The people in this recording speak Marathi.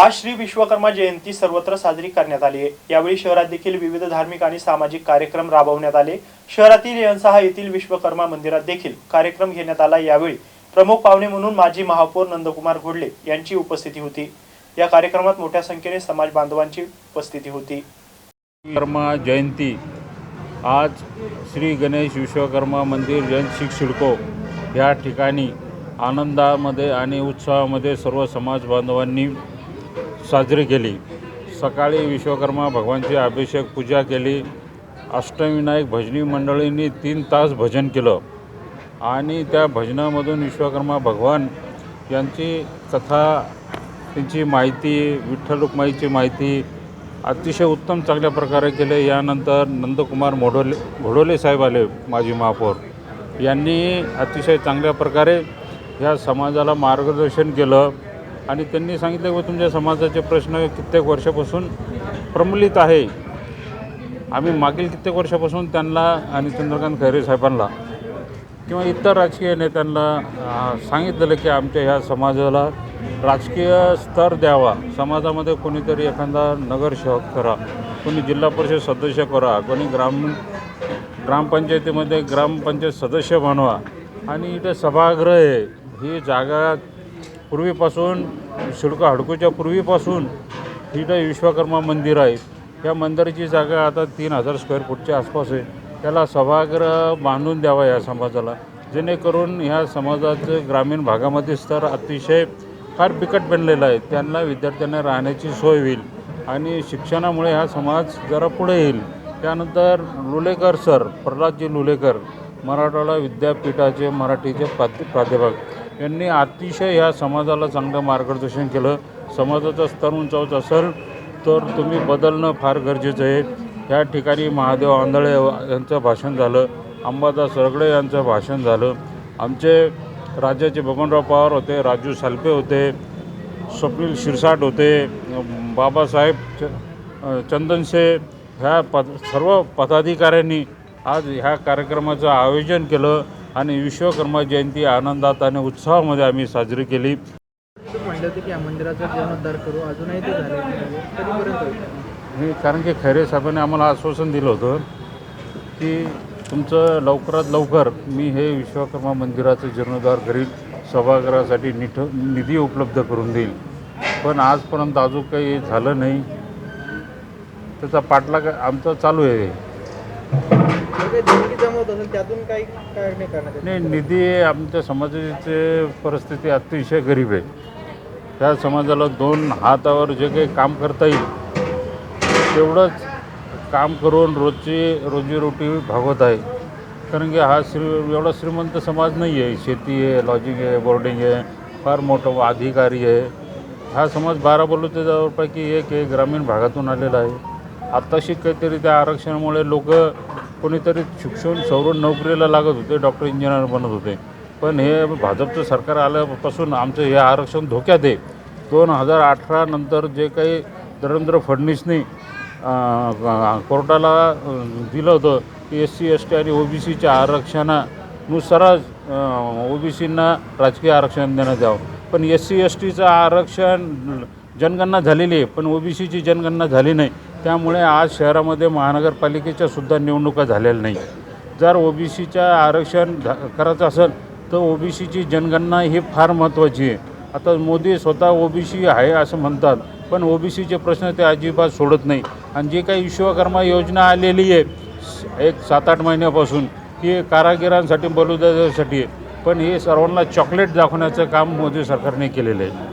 आज श्री विश्वकर्मा जयंती सर्वत्र साजरी करण्यात आली आहे. यावेळी शहरात देखील विविध धार्मिक आणि सामाजिक कार्यक्रम राबवण्यात आले. शहरातील यनसहा येथील विश्वकर्मा मंदिरात देखील कार्यक्रम घेण्यात आला. यावेळी प्रमुख पाहुणे म्हणून माजी महापौर नंदकुमार घोडले यांची उपस्थिती होती. या कार्यक्रमात मोठ्या संख्येने समाज बांधवांची उपस्थिती होती. विश्वकर्मा जयंती. आज श्री गणेश विश्वकर्मा मंदिर जनशिक सिडको या ठिकाणी आनंदामध्ये आणि उत्साहामध्ये सर्व समाज बांधवांनी साजरी केली. सकाळी विश्वकर्मा भगवानची अभिषेक पूजा केली. अष्टविनायक भजनी मंडळींनी तीन तास भजन केलं. आणि त्या भजनामधून विश्वकर्मा भगवान यांची कथा त्यांची माहिती विठ्ठल रुक्माईची माहिती अतिशय उत्तम चांगल्या प्रकारे केले. यानंतर नंदकुमार मोढोले घोडोले साहेब आले माजी महापौर. यांनी अतिशय चांगल्या प्रकारे ह्या समाजाला मार्गदर्शन केलं. आणि त्यांनी सांगितलं की तुमच्या समाजाचे प्रश्न कित्येक वर्षापासून प्रमुलित आहे. आम्ही मागील कित्येक वर्षापासून त्यांना आणि चंद्रकांत खैरे साहेबांना किंवा इतर राजकीय नेत्यांना सांगितलेलं की आमच्या ह्या समाजाला राजकीय स्तर द्यावा. समाजामध्ये कोणीतरी एखादा नगरसेवक करा कोणी जिल्हा परिषद सदस्य करा कोणी ग्राम ग्रामपंचायतीमध्ये ग्रामपंचायत सदस्य बनवा. आणि इथे सभागृह आहे. ही जागा पूर्वीपासून शिडका हडकोच्या पूर्वीपासून इथं विश्वकर्मा मंदिर आहे या मंदिराची जागा आता तीन हजार स्क्वेअर फूटच्या आसपास आहे. त्याला सभागृह बांधून द्यावा या समाजाला. जेणेकरून ह्या समाजाचं ग्रामीण भागामध्ये स्तर अतिशय फार बिकट बनलेला आहे. त्यांना विद्यार्थ्यांना राहण्याची सोय होईल आणि शिक्षणामुळे हा समाज जरा पुढे येईल. त्यानंतर लुलेकर सर प्रल्हादजी लुलेकर मराठवाडा विद्यापीठाचे मराठीचे प्राध्य प्राध्यापक. यांनी अतिशय ह्या समाजाला चांगलं मार्गदर्शन केलं. समाजाचा स्तर उंचावत असेल तर तुम्ही बदलणं फार गरजेचं आहे. या ठिकाणी महादेव आंधळे यांचं भाषण झालं अंबादास रगडे यांचं भाषण झालं. आमचे राज्याचे बबनराव पवार होते राजू सालपे होते स्वप्नील शिरसाट होते बाबासाहेब च चंदनशे ह्या पद सर्व पदाधिकाऱ्यांनी आज ह्या कार्यक्रमाचं आयोजन केलं. आणि विश्वकर्मा जयंती आनंदात आणि उत्साहामध्ये आम्ही साजरी केली. होतं की या मंदिराचा जीर्णोद्धार करू. अजूनही ते झाले नाही. कधीपर्यंत होईल? हे कारण की खैरे साहेबांनी आम्हाला आश्वासन दिलं होतं की तुमचं लवकरात लवकर मी हे विश्वकर्मा मंदिराचं जीर्णोद्धार करील सभागृहासाठी निठ निधी उपलब्ध करून देईल. पण आजपर्यंत अजून काही झालं नाही. त्याचा पाठलाग आमचा चालू आहे. काही देणगी असेल त्यातून काही काय नाही करण्यात नाही निधी आमच्या समाजाची परिस्थिती अतिशय गरीब आहे. त्या समाजाला दोन हातावर जे काही काम करता येईल तेवढंच काम करून रोजची रोजीरोटी भागवत आहे. कारण की हा श्री एवढा श्रीमंत समाज नाही आहे. शेती आहे लॉजिंग आहे बोर्डिंग आहे फार मोठं अधिकारी आहे. हा समाज बारा बलुतेदारापैकी एक हे ग्रामीण भागातून आलेला आहे. आत्ताशी काहीतरी त्या आरक्षणामुळे लोक कोणीतरी शिक्षण सवरून नोकरीला लागत होते डॉक्टर इंजिनियर बनत होते. पण हे भाजपचं सरकार आल्यापासून आमचं हे आरक्षण धोक्यात आहे. दोन हजार अठरा नंतर जे काही देवेंद्र फडणवीसनी कोर्टाला दिलं होतं की एस सी एस टी आणि ओ बी सीच्या आरक्षणानुसारच ओ बी सींना राजकीय आरक्षण देण्यात यावं. पण एस सी एस टीचं आरक्षण जनगणना झालेली आहे पण ओ बी सीची जनगणना झाली नाही. त्यामुळे आज शहरामध्ये महानगरपालिकेच्या सुद्धा निवडणुका झालेल्या नाही जर ओ बी सीचं आरक्षण झा करायचं असेल तर ओ बी सीची जनगणना ही फार महत्त्वाची आहे. आता मोदी स्वतः ओ बी सी आहे असं म्हणतात पण ओ बी सीचे प्रश्न ते अजिबात सोडत नाही. आणि जी काही विश्वकर्मा योजना आलेली आहे एक सात आठ महिन्यापासून ही कारागिरांसाठी बलुदासाठी आहे. पण हे सर्वांना चॉकलेट दाखवण्याचं काम मोदी सरकारने केलेलं आहे.